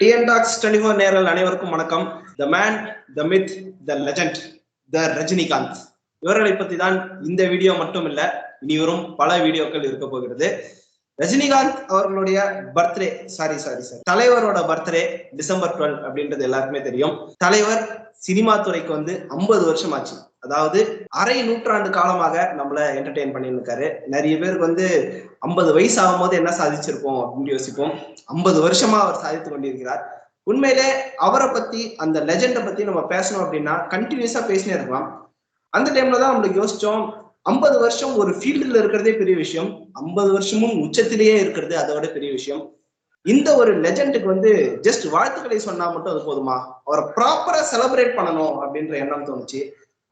டிஎன்டாக்ஸ் four நேரல் அனைவருக்கும் வணக்கம். The man the myth the legend the Rajinikanth இவர்களை பத்தி தான் இந்த வீடியோ மட்டும் இல்ல இனி வரும் பல வீடியோக்கள் இருக்க போகிறது. ரஜினிகாந்த் அவர்களுடைய பர்த்டே சாரி சாரி சார் தலைவரோட பர்த்டே டிசம்பர் டுவெல் அப்படின்றது எல்லாருக்குமே தெரியும். தலைவர் சினிமா துறைக்கு வந்து ஐம்பது வருஷம் ஆச்சு அதாவது அரை நூற்றாண்டு காலமாக நம்மள என்டர்டெயின் பண்ணியிருக்காரு நிறைய பேருக்கு வந்து ஐம்பது வயசு ஆகும் போது என்ன சாதிச்சிருப்போம் அப்படின்னு யோசிப்போம். ஐம்பது வருஷமா அவர் சாதித்து கொண்டிருக்கிறார். உண்மையிலே அவரை பத்தி அந்த லெஜெண்டை பத்தி நம்ம பேசணும் அப்படின்னா கண்டினியூஸா பேசினே இருக்கலாம். அந்த டைம்ல தான் நம்மளுக்கு யோசிச்சோம் ஐம்பது வருஷம் ஒரு ஃபீல்டுல இருக்கிறதே பெரிய விஷயம். ஐம்பது வருஷமும் உச்சத்திலேயே இருக்கிறது அதோட பெரிய விஷயம். இந்த ஒரு லெஜெண்டுக்கு வந்து ஜஸ்ட் வாழ்த்துக்களை சொன்னா மட்டும் அது போதுமா? அவரை ப்ராப்பரா செலிப்ரேட் பண்ணணும் அப்படின்ற எண்ணம் தோணுச்சு.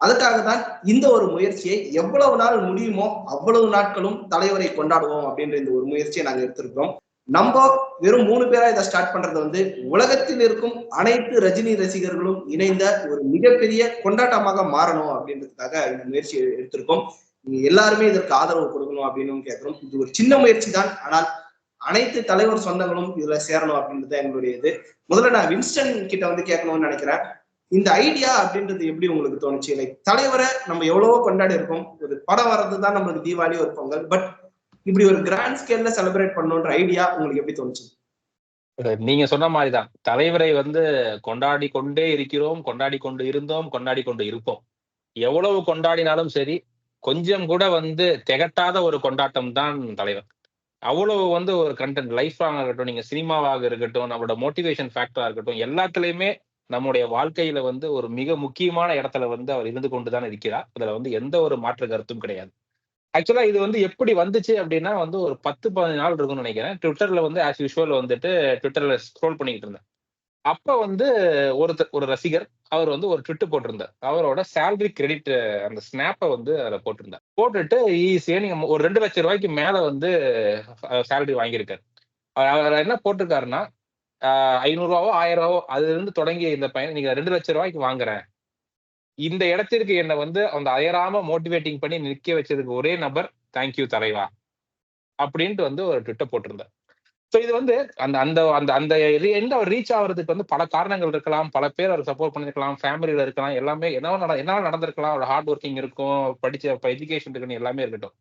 அதுக்காக தான் இந்த ஒரு முயற்சியை எவ்வளவு நாள் முடியுமோ அவ்வளவு நாட்களும் தலைவரை கொண்டாடுவோம் அப்படின்ற இந்த ஒரு முயற்சியை நாங்க எடுத்திருக்கிறோம். நம்ம வெறும் மூணு பேரா இதை ஸ்டார்ட் பண்றது வந்து உலகத்தில் இருக்கும் அனைத்து ரஜினி ரசிகர்களும் இணைந்த ஒரு மிகப்பெரிய கொண்டாட்டமாக மாறணும் அப்படின்றதுக்காக இந்த முயற்சி எடுத்திருக்கோம். நீங்க எல்லாருமே இதற்கு ஆதரவு கொடுக்கணும் அப்படின்னு கேட்கிறோம் இது ஒரு சின்ன முயற்சி தான். ஆனால் அனைத்து தலைவர் சொந்தங்களும் இதுல சேரணும் அப்படின்றது எங்களுடைய இது. முதல்ல நான் வின்ஸ்டன் கிட்ட வந்து கேட்கணும்னு நினைக்கிறேன். இந்த ஐடியா அப்படின்றது எப்படி உங்களுக்கு தோணுச்சு? லைக் தலைவரை நம்ம எவ்வளவோ கொண்டாடி இருக்கோம். ஒரு படம் வர்றது தான் நம்மளுக்கு தீபாவளி ஒரு பொங்கல். பட் இப்படி ஒரு கிராண்ட் ஸ்கேல்ல செலிப்ரேட் பண்ணுன்ற ஐடியா உங்களுக்கு எப்படி தோணுச்சு? நீங்க சொன்ன மாதிரிதான். தலைவரை வந்து கொண்டாடி கொண்டே இருக்கிறோம் கொண்டாடி கொண்டு இருந்தோம் கொண்டாடி கொண்டு இருப்போம். எவ்வளவு கொண்டாடினாலும் சரி கொஞ்சம் கூட வந்து திகட்டாத ஒரு கொண்டாட்டம் தான் தலைவர். அவ்வளவு வந்து ஒரு கண்டென்ட் லைஃப் ஆக இருக்கட்டும் நீங்க சினிமாவாக இருக்கட்டும் நம்மளோட மோட்டிவேஷன் ஃபேக்டரா இருக்கட்டும் எல்லாத்துலயுமே நம்முடைய வாழ்க்கையில வந்து ஒரு மிக முக்கியமான இடத்துல வந்து அவர் இருந்து கொண்டுதான் இருக்கிறார். அதுல வந்து எந்த ஒரு மாற்று கருத்தும் கிடையாது. ஆக்சுவலா இது வந்து எப்படி வந்துச்சு அப்படின்னா வந்து ஒரு பத்து பதினஞ்சு நாள் இருக்கும்னு நினைக்கிறேன். ட்விட்டர்ல வந்து ஆஸ் யூஷுவல் வந்துட்டு ட்விட்டர்ல ஸ்க்ரோல் பண்ணிக்கிட்டு இருந்தேன். அப்ப வந்து ஒருத்தர் ஒரு ரசிகர் அவர் வந்து ஒரு ட்விட்டு போட்டிருந்தார். அவரோட சேலரி கிரெடிட் அந்த ஸ்னாப்பை வந்து அதில் போட்டிருந்தார். போட்டுட்டு ஈஸியா ஒரு ரெண்டு லட்சம் ரூபாய்க்கு மேல வந்து சேலரி வாங்கியிருக்காரு. அவர் என்ன போட்டிருக்காருன்னா ஐநூறுரூவாவோ ஆயிரம் ரூபாவோ அதுலேருந்து தொடங்கிய இந்த பயணம் நீங்கள் ரெண்டு லட்ச ரூபாய்க்கு வாங்குறேன். இந்த இடத்திற்கு என்னை வந்து அந்த அயராம மோட்டிவேட்டிங் பண்ணி நிற்க வச்சதுக்கு ஒரே நபர் தேங்க்யூ தலைவா. அப்படின்ட்டு வந்து ஒரு ட்விட்டர் போட்டிருந்தார் ஸோ இது வந்து அந்த அந்த அந்த அந்த எண்ட் அவர் ரீச் ஆகிறதுக்கு வந்து பல காரணங்கள் இருக்கலாம் பல பேர் அவர் சப்போர்ட் பண்ணிருக்கலாம் ஃபேமிலியில இருக்கலாம் எல்லாமே என்ன நட என்ன நடந்திருக்கலாம் அவர் ஹார்ட் ஒர்க்கிங் இருக்கும் படிச்ச எஜுகேஷன் இருக்குன்னு எல்லாமே இருக்கட்டும்.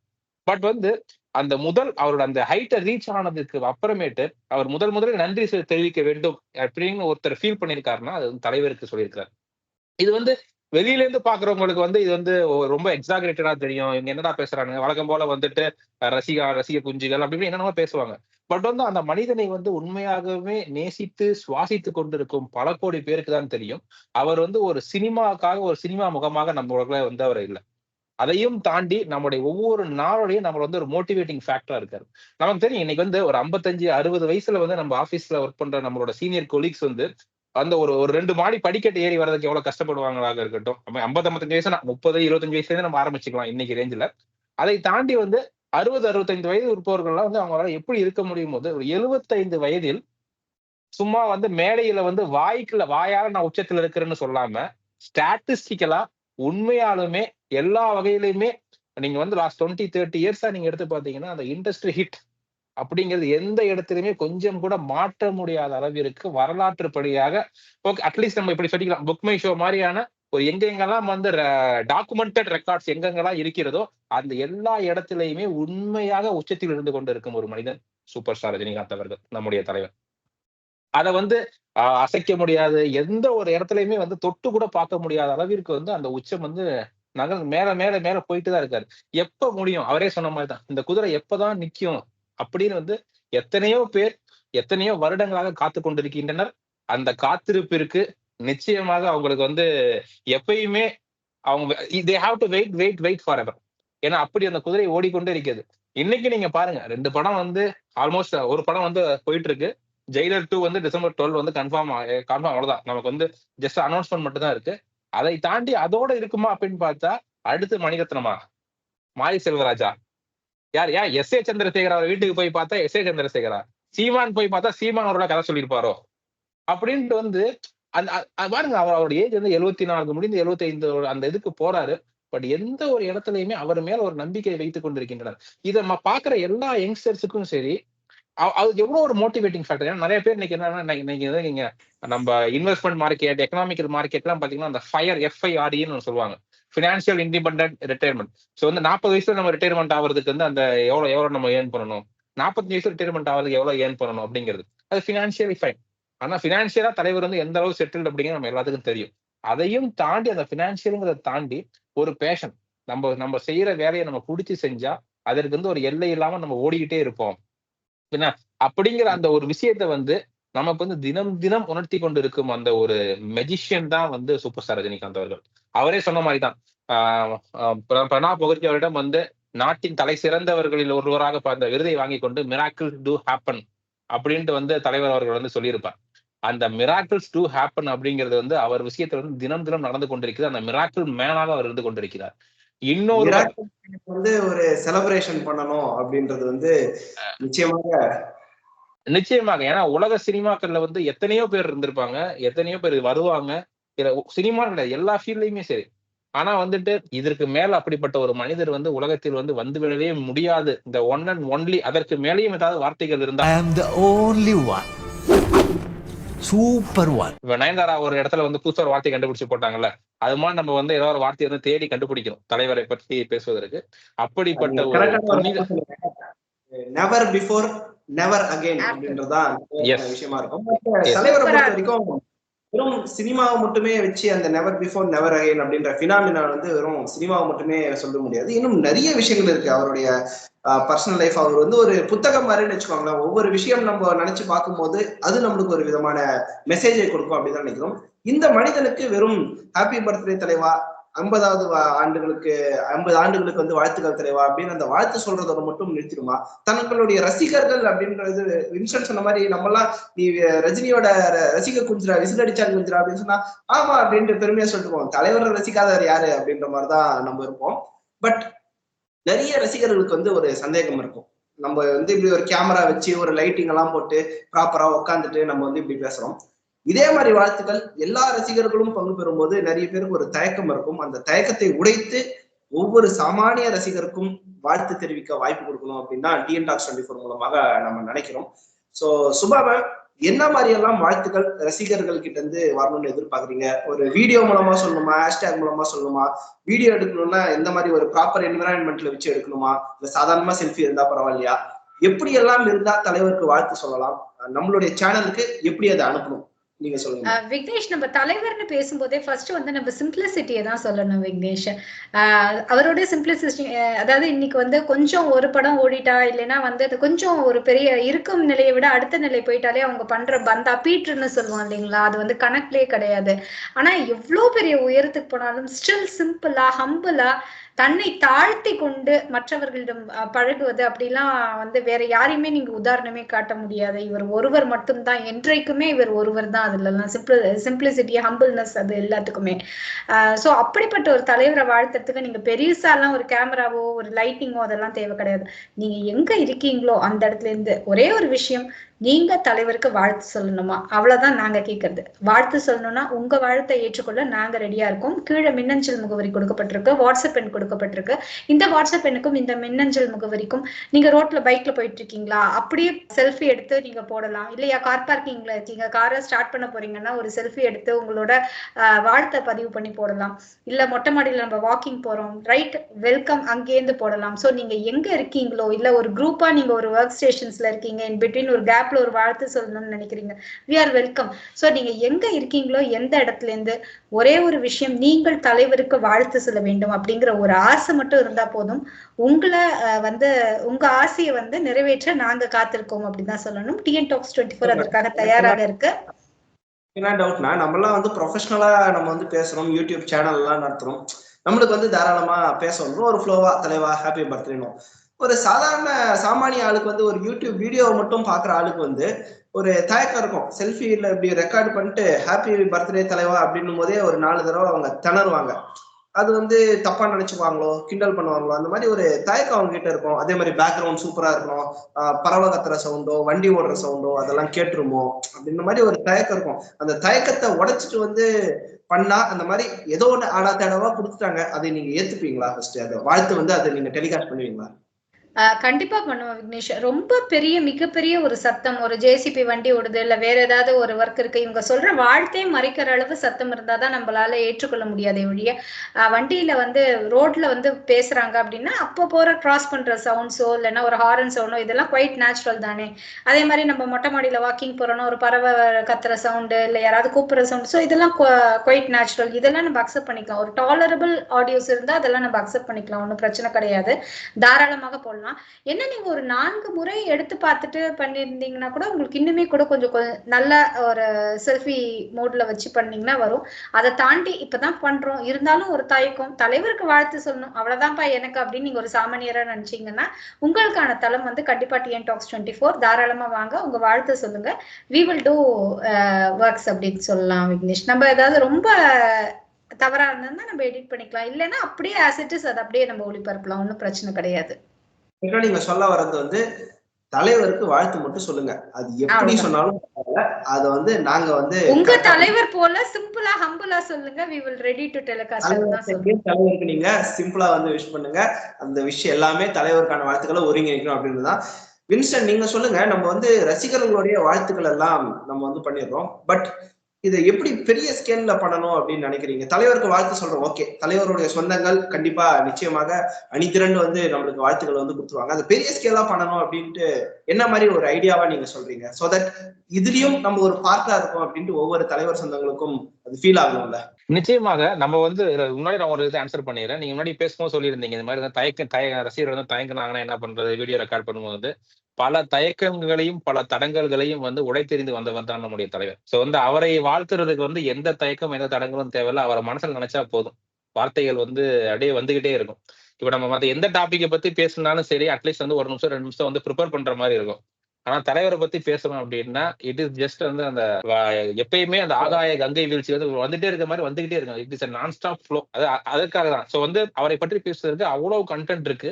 பட் வந்து அந்த முதல் அவரோட அந்த ஹைட்டை ரீச் ஆனதுக்கு அப்புறமேட்டு அவர் முதல் முதலில் நன்றி தெரிவிக்க வேண்டும் அப்படின்னு ஒருத்தர் ஃபீல் பண்ணியிருக்காருன்னா அது வந்து தலைவருக்கு சொல்லியிருக்காரு இது வந்து வெளியில இருந்து பாக்குறவங்களுக்கு வந்து இது வந்து ரொம்ப எக்ஸாகரேட்டடா தெரியும். இவங்க என்னடா பேசுறாங்க வழக்கம் போல வந்துட்டு ரசிகா ரசிக குஞ்சுகள் அப்படி என்னென்னமோ பேசுவாங்க. பட் வந்து அந்த மனிதனை வந்து உண்மையாகவே நேசித்து சுவாசித்து கொண்டிருக்கும் பல கோடி பேருக்கு தான் தெரியும். அவர் வந்து ஒரு சினிமாக்காக ஒரு சினிமா முகமாக நம்ம வந்து அவர் இல்லை. அதையும் தாண்டி நம்முடைய ஒவ்வொரு நாளோடையும் நம்ம வந்து ஒரு மோட்டிவேட்டிங் ஃபேக்டரா இருக்காரு. நமக்கு தெரியும் இன்னைக்கு வந்து ஒரு ஐம்பத்தஞ்சு அறுபது வயசுல வந்து நம்ம ஆபீஸ்ல ஒர்க் பண்ற நம்மளோட சீனியர் கொலீக்ஸ் வந்து அந்த ஒரு ஒரு ரெண்டு மாடி படிக்கட்டு ஏறி வர்றதுக்கு எவ்வளவு கஷ்டப்படுவாங்களாக இருக்கட்டும். ஐம்பது ஐம்பத்தஞ்சு வயசு முப்பது இருபத்தஞ்சு வயசுல நம்ம ஆரம்பிச்சுக்கலாம் இன்னைக்கு ரேஞ்சில் அதை தாண்டி வந்து அறுபது அறுபத்தைந்து வயது இருப்பவர்கள்லாம் வந்து அவங்களால எப்படி இருக்க முடியும் போது ஒரு எழுபத்தைந்து வயதில் சும்மா வந்து மேடையில வந்து வாய்க்குள்ள வாயால நான் உச்சத்துல இருக்கிறேன்னு சொல்லாம ஸ்டாட்டிஸ்டிக்கலா உண்மையாலுமே எல்லா வகையிலுமே நீங்க வந்து லாஸ்ட் டுவெண்ட்டி தேர்ட்டி இயர்ஸா நீங்க எடுத்து பாத்தீங்கன்னா அந்த இண்டஸ்ட்ரி ஹிட் அப்படிங்கிறது எந்த இடத்துலயுமே கொஞ்சம் கூட மாற்ற முடியாத அளவிற்கு வரலாற்று படியாக ஓகே அட்லீஸ்ட் நம்ம இப்படி சொல்லிக்கலாம். புக் மை ஷோ மாதிரியான ஒரு எங்கெங்கெல்லாம் வந்து டாக்குமெண்டட் ரெக்கார்ட்ஸ் எங்கெங்கெல்லாம் இருக்கிறதோ அந்த எல்லா இடத்துலயுமே உண்மையாக உச்சத்தில் இருந்து கொண்டு இருக்கும் ஒரு மனிதன் சூப்பர் ஸ்டார் ரஜினிகாந்த் அவர்கள் நம்முடைய தலைவர். அதை வந்து அசைக்க முடியாது. எந்த ஒரு இடத்துலயுமே வந்து தொட்டு கூட பார்க்க முடியாத அளவிற்கு வந்து அந்த உச்சம் வந்து நகர் மேல மேல மேல போயிட்டு தான் இருக்காரு. எப்ப முடியும்? அவரே சொன்ன மாதிரி தான் இந்த குதிரை எப்பதான் நிக்கும்? அப்படின்னு வந்து எத்தனையோ பேர் எத்தனையோ வருடங்களாக காத்து கொண்டிருக்கின்றனர். அந்த காத்திருப்பிற்கு நிச்சயமாக அவங்களுக்கு வந்து எப்பயுமே அவங்க they have to wait wait wait forever ஏன்னா அப்படி அந்த குதிரை ஓடிக்கொண்டே இருக்கிறது. இன்னைக்கு நீங்க பாருங்க ரெண்டு படம் வந்து ஆல்மோஸ்ட் ஒரு படம் வந்து போயிட்டு இருக்கு ஜெயிலர் டூ வந்து டிசம்பர் டுவெல் வந்து கன்ஃபார்ம் கன்ஃபார்ம் அவ்வளவுதான். நமக்கு வந்து ஜஸ்ட் அனௌன்ஸ்மெண்ட் மட்டும் தான் இருக்கு. அதை தாண்டி அதோட இருக்குமா அப்படின்னு பார்த்தா அடுத்து மணிரத்னமா? மாரி செல்வராஜா. யார் யார்? எஸ். ஏ. சந்திரசேகர் அவர் வீட்டுக்கு போய் பார்த்தா எஸ். ஏ. சந்திரசேகரா. சீமான் போய் பார்த்தா சீமான் அவரோட கதை சொல்லியிருப்பாரோ? அப்படின்ட்டு வந்து அந்த பாருங்க அவர் அவரோட ஏஜ் வந்து எழுபத்தி நான்கு முடிந்து எழுபத்தி ஐந்து அந்த இதுக்கு போறாரு. பட் எந்த ஒரு இடத்துலயுமே அவர் மேல ஒரு நம்பிக்கை வைத்துக் கொண்டிருக்கின்றனர். இதை நம்ம பாக்குற எல்லா யங்ஸ்டர்ஸுக்கும் சரி அது எவ்வளவு ஒரு மோட்டிவேட்டிங் ஃபேக்டர் ஏன்னா நிறைய பேர் இன்னைக்கு என்னன்னா இன்னைக்கு- வந்து நீங்க நம்ம இன்வெஸ்ட்மெண்ட் மார்க்கெட் எக்கனாமிக்கல் மார்க்கெட்லாம் பாத்தீங்கன்னா அந்த ஃபயர் எஃப்ஐஆர்இன்னு சொல்லுவாங்க. ஃபினான்ஷியல் இண்டிபெண்டன்ட் ரிட்டையர்மெண்ட் ஸோ வந்து நாற்பது வயசுல நம்ம ரிட்டையர்மெண்ட் ஆகிறதுக்கு வந்து அந்த எவ்வளவு எவ்வளோ நம்ம ஏர்ன் பண்ணணும்? நாற்பத்தஞ்சு வயசுல ரிட்டையர்மெண்ட் ஆகிறதுக்கு எவ்வளோ ஏர்ன் பண்ணணும் அப்படிங்கிறது. அது ஃபினான்ஷியலி ஃபைன் ஆனா ஃபினான்ஷியலா தலைவர் வந்து எந்த அளவு செட்டில் அப்படிங்கிறது நம்ம எல்லாத்துக்கும் தெரியும். அதையும் தாண்டி அந்த ஃபினான்ஷியலுங்கிறத தாண்டி ஒரு பேஷன் நம்ம நம்ம செய்யற வேலையை நம்ம பிடிச்சி செஞ்சா அதற்கு வந்து ஒரு எல்லை இல்லாம நம்ம ஓடிக்கிட்டே இருப்போம். என்ன அப்படிங்கிற அந்த ஒரு விஷயத்த வந்து நமக்கு வந்து தினம் தினம் உணர்த்தி கொண்டு இருக்கும் அந்த ஒரு மெஜிஷியன் தான் வந்து சூப்பர் ஸ்டார் ரஜினிகாந்த் அவர்கள். அவரே சொன்ன மாதிரி தான் ஆஹ் பிரணாப் முகர்ஜி அவரிடம் வந்து நாட்டின் தலை சிறந்தவர்களில் ஒருவராக அந்த விருதை வாங்கி கொண்டு மிராக்கிள் டூ ஹேப்பன் அப்படின்ட்டு வந்து தலைவர் அவர்கள் வந்து சொல்லியிருப்பார். அந்த மிராக்கிள்ஸ் டூ ஹேப்பன் அப்படிங்கிறது வந்து அவர் விஷயத்துல வந்து தினம் தினம் நடந்து கொண்டிருக்கிறது. அந்த மிராக்கிள் மேனாக அவர் இருந்து கொண்டிருக்கிறார். இன்னொரு வந்து ஒரு செலிப்ரேஷன் பண்ணணும் அப்படின்றது வந்து நிச்சயமாக நிச்சயமாக. ஏன்னா உலக சினிமாக்கள்ல வந்து எத்தனையோ பேர் இருந்திருப்பாங்க எத்தனையோ பேர் வருவாங்க. இதுல சினிமா கிடையாது எல்லா ஃபீல்ட்லயுமே சரி. ஆனா வந்துட்டு இதற்கு மேல அப்படிப்பட்ட ஒரு மனிதர் வந்து உலகத்தில் வந்து வந்து விடவே முடியாது. இந்த ஒன் அண்ட் ஒன்லி அதற்கு மேலேயும் ஏதாவது வார்த்தைகள் இருந்தா Super one. இப்ப நயன்தாரா ஒரு இடத்துல வந்து புதுசா ஒரு வார்த்தை கண்டுபிடிச்சு போட்டாங்கல்ல அது மாதிரி நம்ம வந்து ஏதாவது ஒரு வார்த்தையை வந்து தேடி கண்டுபிடிக்கணும் தலைவரை பற்றி பேசுவதற்கு அப்படிப்பட்ட ஒரு நெவர் பிஃபோர் நெவர் அகைன் அப்படின்றதுதான் Yes. விஷயமா இருக்கும். தலைவரை பொறுத்த வரைக்கும் வெறும் சினிமாவை மட்டுமே வச்சு அந்த நெவர் பிஃபோர் நெவர் அகைன் அப்படின்ற பினாமினா வந்து வெறும் சினிமாவை மட்டுமே சொல்ல முடியாது இன்னும் நிறைய விஷயங்கள் இருக்கு அவருடைய பர்சனல் லைஃப் அவர் வந்து ஒரு புத்தகம் மாதிரின்னு வச்சுக்கோங்களேன். ஒவ்வொரு விஷயம் நம்ம நினைச்சு பார்க்கும்போது அது நம்மளுக்கு ஒரு விதமான மெசேஜை கொடுக்கும் அப்படின்னு தான் நினைக்கிறோம். இந்த மனிதனுக்கு வெறும் ஹாப்பி பர்த்டே தலைவா ஐம்பதாவது ஆண்டுகளுக்கு ஐம்பது ஆண்டுகளுக்கு வந்து வாழ்த்துக்கள் தலைவா அப்படின்னு அந்த வாழ்த்து சொல்றதோட மட்டும் நிறுத்திடுமா? தங்களுடைய ரசிகர்கள் அப்படின்றது வின்சன் சொன்ன மாதிரி நம்மளாம் நீ ரஜினியோட ரசிக குஞ்சிரா விசிலடிச்சா குஞ்சிரா அப்படின்னு சொன்னா ஆமா அப்படின்ட்டு பெருமையா சொல்லிட்டு போவோம். தலைவரை ரசிக்காதவர் யாரு அப்படின்ற மாதிரிதான் நம்ம இருப்போம். பட் நிறைய ரசிகர்களுக்கு வந்து ஒரு சந்தேகம் இருக்கும். நம்ம வந்து இப்படி ஒரு கேமரா வச்சு ஒரு லைட்டிங் எல்லாம் போட்டு ப்ராப்பரா உட்காந்துட்டு நம்ம வந்து இப்படி பேசுறோம். இதே மாதிரி வாழ்த்துக்கள். எல்லா ரசிகர்களும் பங்கு பெறும்போது நிறைய பேருக்கு ஒரு தயக்கம் இருக்கும். அந்த தயக்கத்தை உடைத்து ஒவ்வொரு சாமானிய ரசிகருக்கும் வாழ்த்து தெரிவிக்க வாய்ப்பு கொடுக்கணும் அப்படின்னா டிஎன் டாக்ஸ் டுவெண்ட்டி ஃபோர் மூலமாக நம்ம நினைக்கிறோம். ஸோ சுபாவ என்ன மாதிரி எல்லாம் வாழ்த்துக்கள் ரசிகர்கள் கிட்ட இருந்து வரணும்னு எதிர்பார்க்கறீங்க? ஒரு வீடியோ மூலமா சொல்லணுமா? ஹேஷ்டேக் மூலமா சொல்லணுமா? வீடியோ எடுக்கணும்னா எந்த மாதிரி ஒரு ப்ராப்பர் என்விரான்மெண்ட்ல வச்சு எடுக்கணுமா? இல்ல சாதாரணமா செல்ஃபி இருந்தா பரவாயில்லையா? எப்படி எல்லாம் இருந்தா தலைவருக்கு வாழ்த்து சொல்லலாம்? நம்மளுடைய சேனலுக்கு எப்படி அதை அனுப்பணும்? நீங்க சொல்லுங்க. விக்னேஷ் நம்ம தலைவர்னு பேசும்போதே ஃபர்ஸ்ட் வந்து நம்ம சிம்பிளிசிட்டியை தான் சொல்லணும் விக்னேஷ். அவரோட சிம்பிளிசிட்டி அதாவது இன்னைக்கு வந்து கொஞ்சம் ஒரு படம் ஓடிட்டா இல்லைன்னா வந்து அது கொஞ்சம் ஒரு பெரிய இருக்கும் நிலையை விட அடுத்த நிலை போயிட்டாலே அவங்க பண்ற பந்தா பீட்ருன்னு சொல்லுவோம் இல்லைங்களா? அது வந்து கணக்குலயே கிடையாது. ஆனா எவ்வளோ பெரிய உயரத்துக்கு போனாலும் ஸ்டில் சிம்பிளா ஹம்பிளா தன்னை தாழ்த்தி கொண்டு மற்றவர்களிடம் அஹ், பழகுவது அப்படிலாம் வந்து வேற யாரையுமே நீங்க உதாரணமே காட்ட முடியாது. இவர் ஒருவர் மட்டும்தான். என்றைக்குமே இவர் ஒருவர் தான் அதுல எல்லாம் சிம்பிள் சிம்பிளிசிட்டி ஹம்பிள்னஸ் அது எல்லாத்துக்குமே. ஸோ அப்படிப்பட்ட ஒரு தலைவரை வாழ்த்துறதுக்கு நீங்க பெருசாலாம் ஒரு கேமராவோ ஒரு லைட்டிங்கோ அதெல்லாம் தேவை கிடையாது. நீங்க எங்க இருக்கீங்களோ அந்த இடத்துல இருந்து ஒரே ஒரு விஷயம் நீங்க தலைவருக்கு வாழ்த்து சொல்லணுமா? அவ்வளவுதான் நாங்க கேட்கறது வாழ்த்து சொல்லணும்னா உங்க வாழ்த்தை ஏற்றுக்கொள்ள நாங்க ரெடியா இருக்கோம். கீழே மின்னஞ்சல் முகவரி கொடுக்கப்பட்டிருக்கு. வாட்ஸ்அப் எண் கொடுக்கப்பட்டிருக்கு. இந்த வாட்ஸ்அப் எண்ணுக்கும் இந்த மின்னஞ்சல் முகவரிக்கும் நீங்க ரோட்ல பைக்ல போயிட்டு இருக்கீங்களா? அப்படியே செல்ஃபி எடுத்து நீங்க போடலாம். இல்லையா கார் பார்க்கிங்ல இருக்கீங்க. காரை ஸ்டார்ட் பண்ண போறீங்கன்னா ஒரு செல்ஃபி எடுத்து உங்களோட வாழ்த்தை பதிவு பண்ணி போடலாம். இல்ல மொட்டை மாடியில நம்ம வாக்கிங் போறோம். ரைட் வெல்கம் அங்கேருந்து போடலாம். சோ நீங்க எங்க இருக்கீங்களோ இல்ல ஒரு குரூப்பா நீங்க ஒரு ஒர்க் ஸ்டேஷன்ஸ்ல இருக்கீங்க இன் பிட்வீன் ஒரு கேப் கேப்ல ஒரு வாழ்த்து சொல்லணும்னு நினைக்கிறீங்க? வி ஆர் வெல்கம் சோ நீங்க எங்க இருக்கீங்களோ எந்த இடத்துல இருந்து ஒரே ஒரு விஷயம் நீங்கள் தலைவருக்கு வாழ்த்து சொல்ல வேண்டும் அப்படிங்கிற ஒரு ஆசை மட்டும் இருந்தா போதும். உங்களை வந்து உங்க ஆசையை வந்து நிறைவேற்ற நாங்க காத்திருக்கோம் அப்படிதான் சொல்லணும். டிஎன் டாக்ஸ் டுவெண்ட்டி ஃபோர் அதற்காக தயாராக இருக்கு. என்ன டவுட்னா நம்மலாம் வந்து ப்ரொஃபஷனலா நம்ம வந்து பேசுறோம் யூடியூப் சேனல் எல்லாம் நடத்துறோம். நம்மளுக்கு வந்து தாராளமா பேச வந்துரும். ஒரு ஃப்ளோவா தலைவா ஹாப்பி பர்த்டேனும் ஒரு சாதாரண சாமானிய ஆளுக்கு வந்து ஒரு யூடியூப் வீடியோவை மட்டும் பாக்குற ஆளுக்கு வந்து ஒரு தயக்கம் இருக்கும். செல்ஃபில இப்படி ரெக்கார்டு பண்ணிட்டு ஹாப்பி பர்த்டே தலைவா அப்படின்னும் போதே ஒரு நாலு தடவை அவங்க திணறுவாங்க. அது வந்து தப்பா நினைச்சுவாங்களோ கிண்டல் பண்ணுவாங்களோ அந்த மாதிரி ஒரு தயக்கம் அவங்க கிட்ட இருக்கும். அதே மாதிரி பேக்ரவுண்ட் சூப்பரா இருக்கணும். பறவை கத்துற சவுண்டோ வண்டி ஓடுற சவுண்டோ அதெல்லாம் கேட்டுருமோ அப்படின்ற மாதிரி ஒரு தயக்கம் இருக்கும். அந்த தயக்கத்தை உடைச்சிட்டு வந்து பண்ணா அந்த மாதிரி ஏதோ ஒண்ணு ஆடா தேடவா கொடுத்துட்டாங்க அதை நீங்க ஏத்துப்பீங்களா ஃபர்ஸ்ட் அதை வாழ்த்து வந்து அதை நீங்க டெலிகாஸ்ட் பண்ணுவீங்களா? கண்டிப்பா பண்ணுவோம் விக்னேஷ். ரொம்ப பெரிய மிகப்பெரிய ஒரு சத்தம் ஒரு ஜேசிபி வண்டி ஓடுது இல்ல வேற ஏதாவது ஒரு ஒர்க் இருக்கு. இவங்க சொல்ற வாழ்த்தையும் மறைக்கிற அளவு சத்தம் இருந்தாதான் நம்மளால ஏற்றுக்கொள்ள முடியாது ஒழிய வண்டியில வந்து ரோட்ல வந்து பேசுறாங்க அப்படின்னா அப்போ போற கிராஸ் பண்ற சவுண்ட்ஸோ இல்லைன்னா ஒரு ஹாரன் சவுண்டோ இதெல்லாம் குவைட் நேச்சுரல் தானே. அதே மாதிரி நம்ம மொட்டை மாடியில வாக்கிங் போறோம்னா ஒரு பறவை கத்துற சவுண்டு இல்ல யாராவது கூப்பிடுற சவுண்ட் ஸோ இதெல்லாம் குவைட் நேச்சுரல் இதெல்லாம் நம்ம அக்செப்ட் பண்ணிக்கலாம். ஒரு டாலரபிள் ஆடியோஸ் இருந்தா அதெல்லாம் நம்ம அக்செப்ட் பண்ணிக்கலாம். ஒன்றும் பிரச்சனை கிடையாது. தாராளமாக போடலாம். என்ன நீங்க ஒரு நான்கு முறை எடுத்து பார்த்துட்டு பண்ணியிருந்தீங்கன்னா கூட உங்களுக்கு இன்னுமே கூட கொஞ்சம் நல்ல ஒரு செல்ஃபி மோட்ல வச்சு பண்ணீங்கன்னா வரும். அதை தாண்டி இப்பதான் பண்றோம். இருந்தாலும் ஒரு தயக்கம். தலைவருக்கு வாழ்த்து சொல்லணும். அவ்வளவுதான்ப்பா எனக்கு அப்படின்னு நீங்க ஒரு சாமானியரா நினைச்சீங்கன்னா உங்களுக்கான தளம் வந்து கண்டிப்பா டிஎன் டாக்ஸ் டுவெண்ட்டி ஃபோர் தாராளமா வாங்க. உங்க வாழ்த்து சொல்லுங்க. வி வில் டூ ஒர்க்ஸ் அப்படின்னு சொல்லலாம் விக்னேஷ். நம்ம ஏதாவது ரொம்ப தவறா இருந்ததுன்னா நம்ம எடிட் பண்ணிக்கலாம். இல்லைன்னா அப்படியே ஆஸ் இட் இஸ் அதை அப்படியே நம்ம ஒளிபரப்பலாம். ஒன்றும் பிரச்சனை கிடையாது. ஏன்னா நீங்க சொல்ல வர்றது வந்து தலைவருக்கு வாழ்த்து மட்டும் சொல்லுங்க. அது எப்படி. சொன்னாலும் பரவாயில்ல. அத வந்து நாங்க வந்து உங்க தலைவர் போல சிம்பிளா ஹம்பிளா சொல்லுங்க. We will ready to telecast தலைவருக்கு நீங்க சிம்பிளா வந்து விஷ் பண்ணுங்க. அந்த விஷயம் எல்லாமே தலைவருக்கான வாழ்த்துக்களை ஒருங்கிணைக்கணும் அப்படின்னு தான். வின்ஸ்டன் நீங்க சொல்லுங்க. நம்ம வந்து ரசிகர்களுடைய வாழ்த்துக்கள் எல்லாம் நம்ம வந்து பண்ணிடுறோம். பட் இதை எப்படி பெரிய ஸ்கேல்ல பண்ணணும் அப்படின்னு நினைக்கிறீங்க? தலைவருக்கு வாழ்த்து சொல்றோம். ஓகே தலைவருடைய சொந்தங்கள் கண்டிப்பா நிச்சயமாக அணிதிரண்டு வந்து நம்மளுக்கு வாழ்த்துக்கள் வந்து கொடுத்துருவாங்க. அது பெரிய ஸ்கேலா பண்ணணும் அப்படின்ட்டு என்ன மாதிரி ஒரு ஐடியாவா நீங்க சொல்றீங்க? சோ தட் இதுலயும் நம்ம ஒரு பார்ட்டா இருக்கும் அப்படின்ட்டு ஒவ்வொரு தலைவர் சொந்தங்களுக்கும் ஃபீல் ஆகணும்ல நிச்சயமாக நம்ம வந்து முன்னாடி நான் ஒரு இது ஆன்சர் பண்ணிடுறேன். நீங்க முன்னாடி பேசும்போது சொல்லியிருந்தீங்க இந்த மாதிரி வந்து தயக்க தய ரசிகர் வந்து தயங்கினாங்கன்னா என்ன பண்றது? வீடியோ ரெக்கார்ட் பண்ணும்போது பல தயக்கங்களையும் பல தடங்கல்களையும் வந்து உடைத்தெறிந்து வந்தவர் தான் நம்முடைய தலைவர். சோ வந்து அவரை வாழ்த்துறதுக்கு வந்து எந்த தயக்கம் எந்த தடங்களும் தேவையில்ல. அவரை மனசுல நினைச்சா போதும். வார்த்தைகள் வந்து அப்படியே வந்துகிட்டே இருக்கும். இப்ப நம்ம மத்த எந்த டாபிக்கை பத்தி பேசினாலும் சரி அட்லீஸ்ட் வந்து ஒரு நிமிஷம் ரெண்டு நிமிஷம் வந்து ப்ரிப்பேர் பண்ற மாதிரி இருக்கும். ஆனா தலைவரை பத்தி பேசணும் அப்படின்னா இட் இஸ் ஜஸ்ட் வந்து அந்த எப்பயுமே அந்த ஆகாய கங்கை வீழ்ச்சி வந்து வந்துட்டே இருக்க மாதிரி வந்துகிட்டே இருக்கும். It is non stop flow அது அதுக்காக தான். ஸோ வந்து அவரை பற்றி பேசுறதுக்கு அவ்வளவு கண்டென்ட் இருக்கு.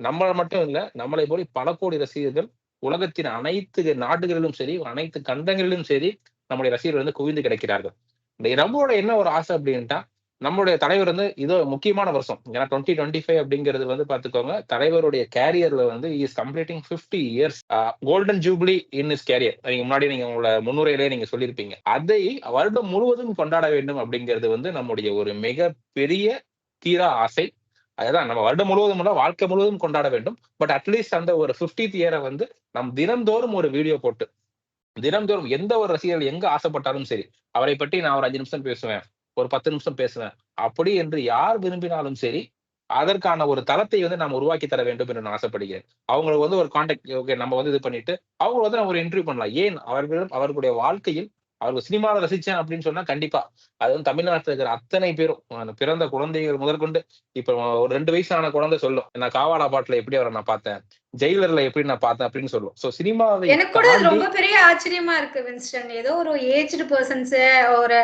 நம்மளை மட்டும் இல்ல நம்மளை போல பல கோடி ரசிகர்கள் உலகத்தின் அனைத்து நாடுகளிலும் சரி அனைத்து கண்டங்களிலும் சரி நம்முடைய ரசிகர்கள் வந்து குவிந்து கிடைக்கிறார்கள். இந்த நம்மளோட என்ன ஒரு ஆசை அப்படின்ட்டா நம்மளுடைய தலைவர் வந்து இது முக்கியமான வருஷம். ஏன்னா டுவெண்ட்டி டுவெண்ட்டி ஃபைவ் அப்படிங்கிறது வந்து பாத்துக்கோங்க தலைவருடைய கேரியர்ல வந்து is completing fifty years golden jubilee in is career நீங்க முன்னாடி நீங்க உங்களோட முன்னுரையிலே நீங்க சொல்லியிருப்பீங்க. அதை வருடம் முழுவதும் கொண்டாட வேண்டும் அப்படிங்கிறது வந்து நம்முடைய ஒரு மிக பெரிய தீரா ஆசை. அதுதான் நம்ம வருடம் முழுவதும் இல்லை வாழ்க்கை முழுவதும் கொண்டாட வேண்டும். பட் அட்லீஸ்ட் அந்த ஒரு 50th இயரை வந்து நம் தினந்தோறும் ஒரு வீடியோ போட்டு தினந்தோறும் எந்த ஒரு ரசிகர்கள் எங்க ஆசைப்பட்டாலும் சரி அவரை பற்றி நான் ஒரு அஞ்சு நிமிஷம் பேசுவேன். ஒரு பத்து நிமிஷம் பேசுவேன். அப்படி என்று யார் விரும்பினாலும் சரி அதற்கான ஒரு தளத்தை வந்து நாம் உருவாக்கி தர வேண்டும் என்று நான் ஆசைப்படுகிறேன். அவங்களுக்கு வந்து ஒரு கான்டாக்ட் ஓகே நம்ம வந்து இது பண்ணிட்டு அவங்க வந்து நம்ம ஒரு இன்டர்வியூ பண்ணலாம். ஏன்? அவர்களும் அவர்களுடைய வாழ்க்கையில் அவர்கள் சினிமாவில் ரசிச்சேன் அப்படின்னு சொன்னா கண்டிப்பா. அது வந்து தமிழ்நாட்டில் இருக்கிற அத்தனை பேரும் பிறந்த குழந்தைகள் முதற்கொண்டு இப்ப ஒரு ரெண்டு வயசான குழந்தை சொல்லும் நான் காவாடா பாட்டுல எப்படி அவரை நான் பார்த்தேன்? ஜெயிலர்ல எப்படி நான் பார்த்தேன் அப்படின்னு சொல்லும் சோ சினிமாவை எனக்கு கூட ரொம்ப பெரிய ஆச்சரியமா இருக்கு வின்ஸ்டன். ஏதோ ஒரு ஏஜ்டு பர்சன்ஸ் ஒரு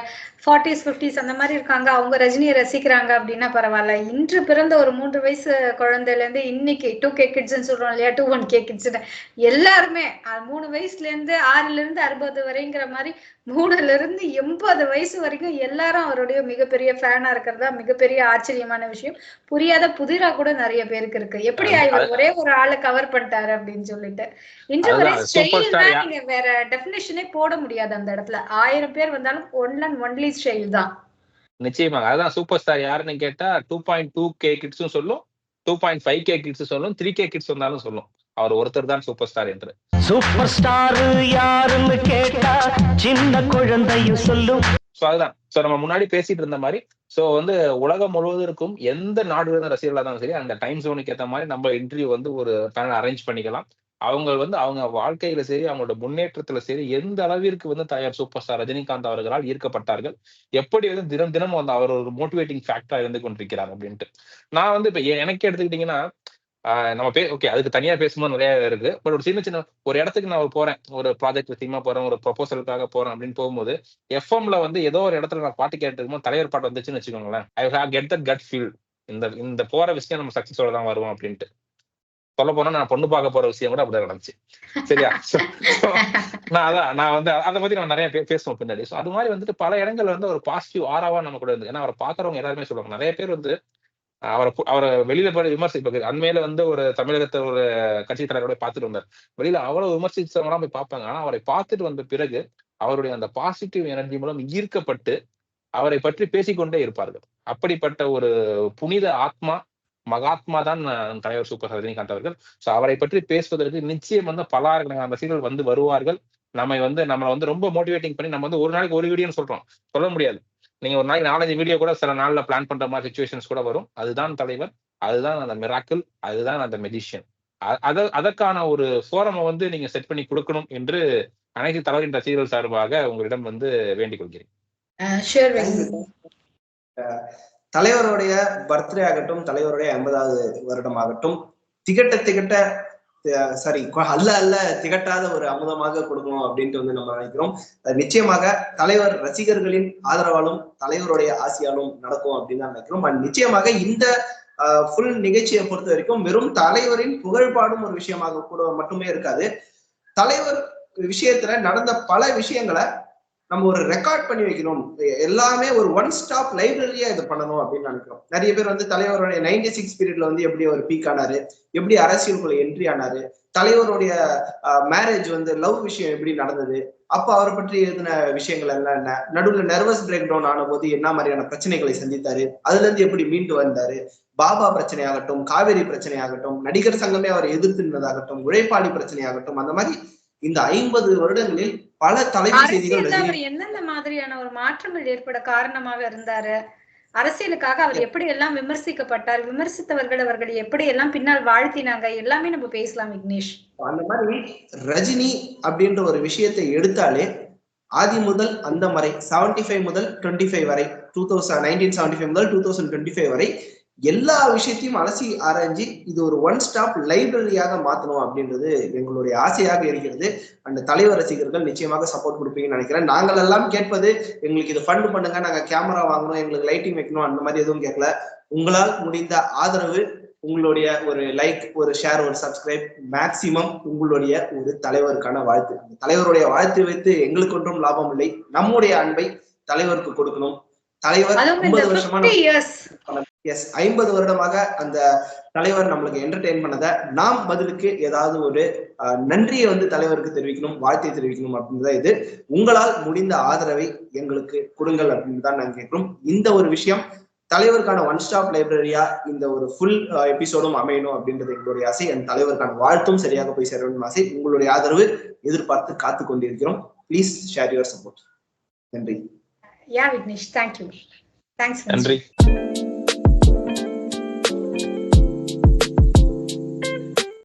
ஃபார்ட்டிஸ் ஃபிஃப்டிஸ் அந்த மாதிரி இருக்காங்க. அவங்க ரஜினியை ரசிக்கிறாங்க அப்படின்னா பரவாயில்ல. இன்று பிறந்த ஒரு மூன்று வயசு குழந்தையில இருந்து இன்னைக்கு டூ கே கிட்ஸ்ன்னு சொல்றோம் இல்லையா? டூ ஒன் கே கிட்ஸ் எல்லாருமே மூணு வயசுல இருந்து ஆறுல இருந்து அறுபது வரைங்கிற மாதிரி மூணுல இருந்து எண்பது வயசு வரைக்கும் எல்லாரும் அவருடைய மிகப்பெரிய ஃபேனா இருக்கிறதா மிகப்பெரிய ஆச்சரியமான விஷயம். புரியாத புதிரா கூட நிறைய பேருக்கு இருக்கு. எப்படி ஒரே ஒரு ஆளை கவர் பண்ணிட்டாரு அப்படின்னு சொல்லிட்டு. இன்று வரை ஸ்டைல் நீங்க வேற டெபினேஷனே போட முடியாது அந்த இடத்துல. ஆயிரம் பேர் வந்தாலும் ஒன் அண்ட் ஒன்லி ஸ்டைல் தான். நிச்சயமாக. அதான் சூப்பர் ஸ்டார் யாருன்னு கேட்டா டூ பாயிண்ட் டூ கே கிட்ஸும் சொல்லும் two point five K kids சொல்லும் த்ரீ கே கிட்ஸ் வந்தாலும் சொல்லும். அவர் ஒருத்தர் தான் சூப்பர் ஸ்டார் என்று. சூப்பர் ஸ்டார் யாருன்னு கேட்டா சின்ன குழந்தையும் சொல்லும் ஸோ அதுதான். ஸோ நம்ம முன்னாடி பேசிட்டு இருந்த மாதிரி ஸோ வந்து உலகம் முழுவதற்கும் எந்த நாடு இருந்த ரசிகர்களாக இருந்தாலும் சரி அந்த டைம் ஜோனுக்கு ஏத்த மாதிரி நம்ம இன்டர்வியூ வந்து ஒரு பேனல் அரேஞ்ச் பண்ணிக்கலாம். அவங்க வந்து அவங்க வாழ்க்கையில சரி அவங்களோட முன்னேற்றத்துல சரி எந்த அளவிற்கு வந்து தயார் சூப்பர் ஸ்டார் ரஜினிகாந்த் அவர்களால் ஈர்க்கப்பட்டார்கள் எப்படி வந்து தினம் தினம் வந்து அவர் ஒரு மோட்டிவேட்டிங் ஃபேக்டரா இருந்து கொண்டிருக்கிறார் அப்படின்ட்டு. நான் வந்து இப்ப எனக்கு எடுத்துக்கிட்டீங்கன்னா நம்ம பே ஓகே அதுக்கு தனியா பேசும்போது நிறைய இருக்கு பட் ஒரு சின்ன சின்ன ஒரு இடத்துக்கு நான் போறேன். ஒரு ப்ராஜெக்ட் விஷயமா போறேன் ஒரு ப்ரொபோசலுக்காக போறேன் அப்படின்னு போகும்போது எஃப்எம்ல வந்து ஏதோ ஒரு இடத்துல நான் பாட்டு கேட்டு தலைவர் பாட்டு வந்துச்சுன்னு வச்சுக்கோங்களேன். I have get the cut feel இந்த இந்த போற விஷயம் நம்ம சக்சஸோட தான் வருவோம் அப்படின்ட்டு. சொல்ல போனா நான் பொண்ணு பார்க்க போற விஷயம் கூட அப்படிதான் நடந்துச்சு. சரியா? நான் அதான் நான் வந்து அதை பத்தி நம்ம நிறைய பேசுவோம் பின்னாடி. ஸோ அது மாதிரி வந்துட்டு பல இடங்கள்ல வந்து ஒரு பாசிட்டிவ் ஆராவா நம்ம கூட இருந்து ஏன்னா அவரை பாக்குறவங்க எல்லாருமே சொல்லுவாங்க. நிறைய பேர் வந்து அவரை அவரை வெளியில போய் விமர்சிப்பாங்க அண்மையில வந்து ஒரு தமிழகத்தை ஒரு கட்சி தலைவரோட பார்த்துட்டு வந்தார். வெளியில அவ்வளவு விமர்சிச்சவங்களாம் போய் பார்ப்பாங்க. ஆனா அவரை பார்த்துட்டு வந்த பிறகு அவருடைய அந்த பாசிட்டிவ் எனர்ஜி மூலம் ஈர்க்கப்பட்டு அவரை பற்றி பேசிக்கொண்டே இருப்பார்கள். அப்படிப்பட்ட ஒரு புனித ஆத்மா மகாத்மா தான் தலைவர் சூப்பர் ரஜினிகாந்த் அவர்கள். சோ அவரை பற்றி பேசுவதற்கு நிச்சயம் வந்து அந்த ரசிகர்கள் வந்து வருவார்கள். நம்மை வந்து நம்மளை வந்து ரொம்ப மோட்டிவேட்டிங் பண்ணி நம்ம வந்து ஒரு நாளைக்கு ஒரு வீடியோன்னு சொல்றோம். சொல்ல முடியாது. நீங்க ஒரு நாளைக்கு நாலஞ்சு வீடியோ கூட சில நாள்ல பிளான் பண்ற மாதிரி சுச்சுவேஷன்ஸ் கூட வரும். அதுதான் தலைவர் அதுதான் அந்த மிராக்கிள் அதுதான் அந்த மெஜிஷியன் அத அதற்கான ஒரு ஃபோரமை வந்து நீங்க செட் பண்ணி கொடுக்கணும் என்று அனைத்து தலைவரின் ரசிகர்கள் சார்பாக உங்களிடம் வந்து வேண்டிக் கொள்கிறேன். தலைவருடைய பர்த்டே ஆகட்டும் தலைவருடைய ஐம்பதாவது வருடமாகட்டும் திகட்ட திகட்ட அஹ் சாரி அல்ல அல்ல திகட்டாத ஒரு அமுதமாக கொடுக்கணும் அப்படின்ட்டு வந்து நம்ம நினைக்கிறோம். நிச்சயமாக தலைவர் ரசிகர்களின் ஆதரவாலும் தலைவருடைய ஆசையாலும் நடக்கும் அப்படின்னு தான் நினைக்கிறோம். அண்ட் நிச்சயமாக இந்த ஃபுல் நிகழ்ச்சியை பொறுத்த வரைக்கும் வெறும் தலைவரின் புகழ்பாடும் ஒரு விஷயமாக கூட மட்டுமே இருக்காது. தலைவர் விஷயத்துல நடந்த பல விஷயங்களை நம்ம ஒரு ரெக்கார்ட் பண்ணி வைக்கணும். எல்லாமே ஒரு ஒன் ஸ்டாப் லைப்ரரியா இது பண்ணணும் அப்படின்னு நினைக்கிறோம். நிறைய பேர் வந்து தலைவருடைய நைன்டி சிக்ஸ் பீரியட்ல வந்து எப்படி அவர் பீக் ஆனாரு எப்படி அரசியலுக்குள்ள என்ட்ரி ஆனாரு தலைவருடைய மேரேஜ் வந்து லவ் விஷயம் எப்படி நடந்தது அப்போ அவரை பற்றி எழுதின விஷயங்கள் எல்லாம் என்ன நடுவில் நர்வஸ் பிரேக் டவுன் ஆன போது என்ன மாதிரியான பிரச்சனைகளை சந்தித்தாரு அதுல இருந்து எப்படி மீண்டு வந்தாரு பாபா பிரச்சனையாகட்டும் காவேரி பிரச்சனையாகட்டும் நடிகர் சங்கமே அவர் எதிர்த்து நின்றதாகட்டும் உழைப்பாளி பிரச்சனையாகட்டும் அந்த மாதிரி இந்த ஐம்பது வருடங்களில் பல தலைமை செய்திகள் அவர் எந்தெந்த மாதிரியான ஒரு மாற்றங்கள் ஏற்பட காரணமாக இருந்தாரு? அரசியலுக்காக அவர் எப்படி எல்லாம் விமர்சிக்கப்பட்டார்? விமர்சித்தவர்கள் அவர்களை எப்படி எல்லாம் பின்னால் வாழ்த்தினாங்க? எல்லாமே நம்ம பேசலாம் விக்னேஷ். அந்த மாதிரி ரஜினி அப்படின்ற ஒரு விஷயத்தை எடுத்தாலே ஆதி முதல் அந்த வரை செவன்டி ஃபைவ் முதல் டுவெண்ட்டி ஃபைவ் வரை two thousand nineteen seventy five முதல் டூ தௌசண்ட் டுவெண்ட்டி ஃபைவ் வரை எல்லா விஷயத்தையும் அலசி ஆராய்ஞ்சு இது ஒரு ஒன் ஸ்டாப் லைப்ரரியாக மாத்தணும் அப்படின்றது எங்களுடைய ஆசையாக இருக்கிறது. அந்த தலைவர் ரசிகர்கள் நிச்சயமாக சப்போர்ட் கொடுப்பீங்கன்னு நினைக்கிறேன். நாங்கள் எல்லாம் கேட்பது எங்களுக்கு இது ஃபண்ட் பண்ணுங்க நாங்க கேமரா வாங்கணும் எங்களுக்கு லைட்டிங் வைக்கணும் அந்த மாதிரி எதுவும் கேட்கல. உங்களால் முடிந்த ஆதரவு உங்களுடைய ஒரு லைக் ஒரு ஷேர் ஒரு சப்ஸ்கிரைப் மேக்சிமம் உங்களுடைய ஒரு தலைவருக்கான வாழ்த்து. அந்த தலைவருடைய வாழ்த்து வைத்து எங்களுக்கு ஒன்றும் லாபம் இல்லை. நம்முடைய அன்பை தலைவருக்கு கொடுக்கணும். தலைவர் எஸ் ஐம்பது வருடமாக அந்த தலைவர் நம்மளுக்கு என்டர்டெயின் பண்ணதை நாம் பதிலுக்கு ஏதாவது ஒரு நன்றியை வந்து தலைவருக்கு தெரிவிக்கணும் வாழ்த்தை தெரிவிக்கணும் அப்படின்றத இது. உங்களால் முடிந்த ஆதரவை எங்களுக்கு கொடுங்கள் அப்படின்னு தான் நாங்க கேட்கிறோம். இந்த ஒரு விஷயம் தலைவருக்கான ஒன் ஸ்டாப் லைப்ரரியா இந்த ஒரு ஃபுல் எபிசோடும் அமையணும் அப்படின்றது எங்களுடைய ஆசை. என் தலைவருக்கான வாழ்த்தும் சரியாக போய் சேர வேண்டும் ஆசை. உங்களுடைய ஆதரவு எதிர்பார்த்து காத்து கொண்டிருக்கிறோம். ப்ளீஸ் ஷேர் யுவர் சப்போர்ட் நன்றி. யா விக்னேஷ் தேங்க்யூ தேங்க்ஸ் நன்றி.